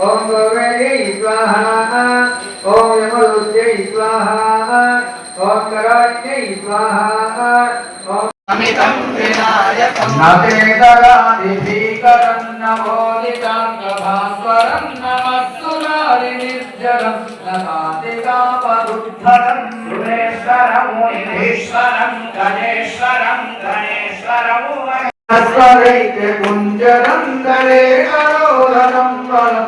ఓం గౌరవే స్వాహ ఓం యమరుద్రే స్వాహ ఓం కరాజ్ఞే స్వాహ ఓం అమితం వినాయకం నతేతరాదిభీకరం నవోదితాంగభాస్వరం నమస్సురారి నిర్జరం నమాతికాపరుద్ధరం సురేశ్వరం ఈశ్వరం గణే సరైతే గుంజరంగరే కరోదరం వరం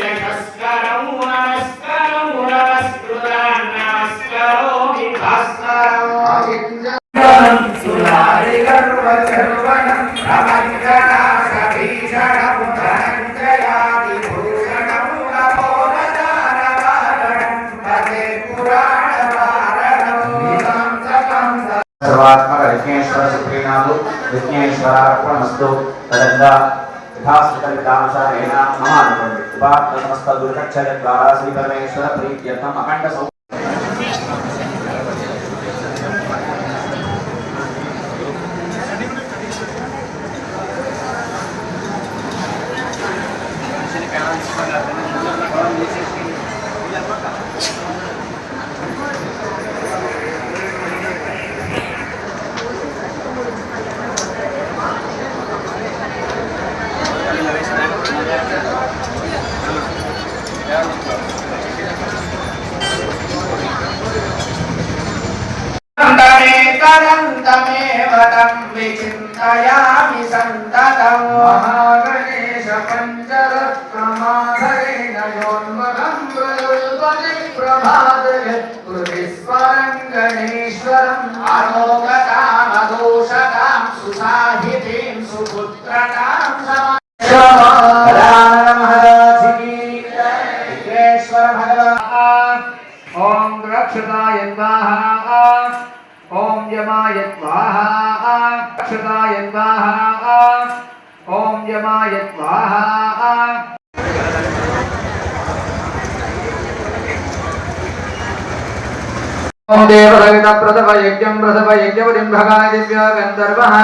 యశస్కరం వనస్కరం నమస్కృతాన్ విఘ్నేశ్వర సుప్రీనాథు విఘ్నేశ్వరార్పణస్తు తదంగా యథాస్థిత విధానుసారేణ మహానుకోండి ఉపాత్మ సమస్త దుర్గక్షయ ద్వారా శ్రీ పరమేశ్వర ప్రీత్యర్థం అఖండ विचिन्तयामि सन्ततम्। महागणेश पञ्चरत्नमाधरेण योन्मलम् प्रयुल्पति प्रभादय कृतिस्वरम् गणेश्वरम् अलोकतामदोषताम् ॐ रक्षताय स्वाहा ॐ यमाय स्वाहा अक्षताय यमाय स्वाहा ओम देवरविद प्रसव यज्ञं प्रसव यज्ञवरिं भगाय दिव्यो गन्धर्वः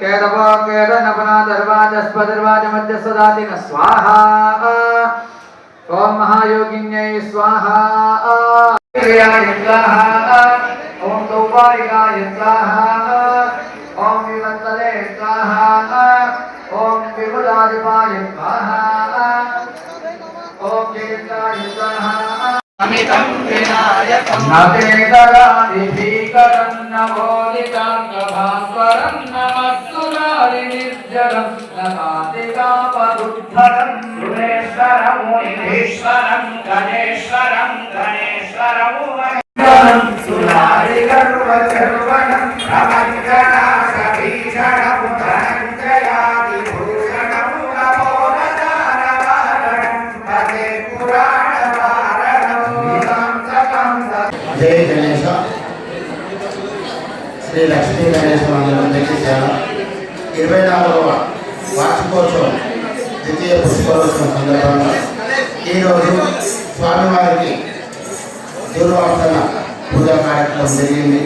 केतवो केतनपना दर्वाजस्पदर्वाजमध्यस्वदाति न स्वाहा ॐ महायोगिन्यै स्वाहा ॐ सौपारिकाय स्वाहा स्वाहा ॐ विपुलादिपाय स्वाहा ॐ ज्येष्ठाय स्वाहा अमितं विनायकं नतेतरादिभीकरं नवोदिताङ्गभास्वरं नमस्तुनारिनिर्जरं नमातिकापरुद्धरम् सुरेश्वरमुनीश्वरं गणेश्वरं गणेश्वरमु सुरारिगर्वचर्वणं జై గణేశ. శ్రీ లక్ష్మీ గణేశ మందిరం చాలా ఇరవై నాలుగవ వార్షికోత్సవం ద్వితీయ పుష్పోత్సవం సందర్భంగా ఈరోజు స్వామివారికి దూర్వాసన పూజా కార్యక్రమం జరిగింది.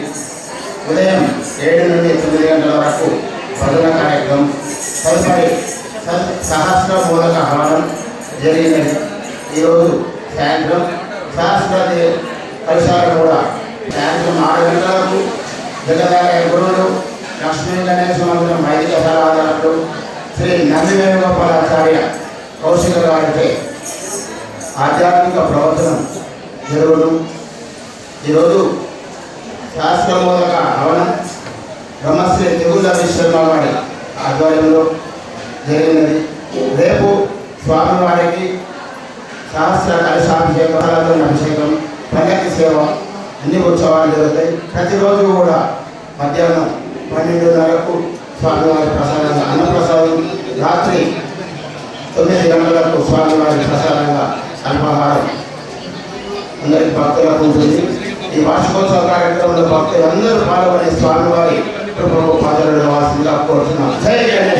ఉదయం ఏడు నుండి తొమ్మిది గంటల వరకు భజన కార్యక్రమం తదుపరి సహస్ర మూలక హవనం జరిగినది. ఈరోజు సాయంత్రం సహస్రదేవి కలుషాలు కూడా. సాయంత్రం ఆరు గంటలకు జగదాలయ గురువులు లక్ష్మీ గణేశ మందిరం వైదిక సలహాదారులు శ్రీ నంది వేణుగోపాలాచార్య కౌశిక గారిచే ఆధ్యాత్మిక ప్రవచనం జరుగును. ఈరోజు శాస్త్రబోధక హవనం బ్రహ్మశ్రీ తిగుళ్ళ విశ్వమ్మ వారి ఆధ్వర్యంలో జరిగినది. రేపు స్వామివారికి సహస్ర కలశాభిషేకాలతో అభిషేకం పల్లకి సేవ అన్ని ఉత్సవాలు జరుగుతాయి. ప్రతిరోజు కూడా మధ్యాహ్నం పన్నెండున్నరకు స్వామివారి ప్రసాదంగా అన్నప్రసాదం. రాత్రి తొమ్మిది గంటలకు స్వామివారి ప్రసాదంగా అల్పాహారం అందరికి భక్తులకు ఉంటుంది. ఈ వార్షికోత్సవ కార్యక్రమంలో భక్తులు అందరూ పాల్గొని స్వామివారి కృపకు పాత్రలు వాసిందిగా కోరుతున్నాం. జై గణేష్!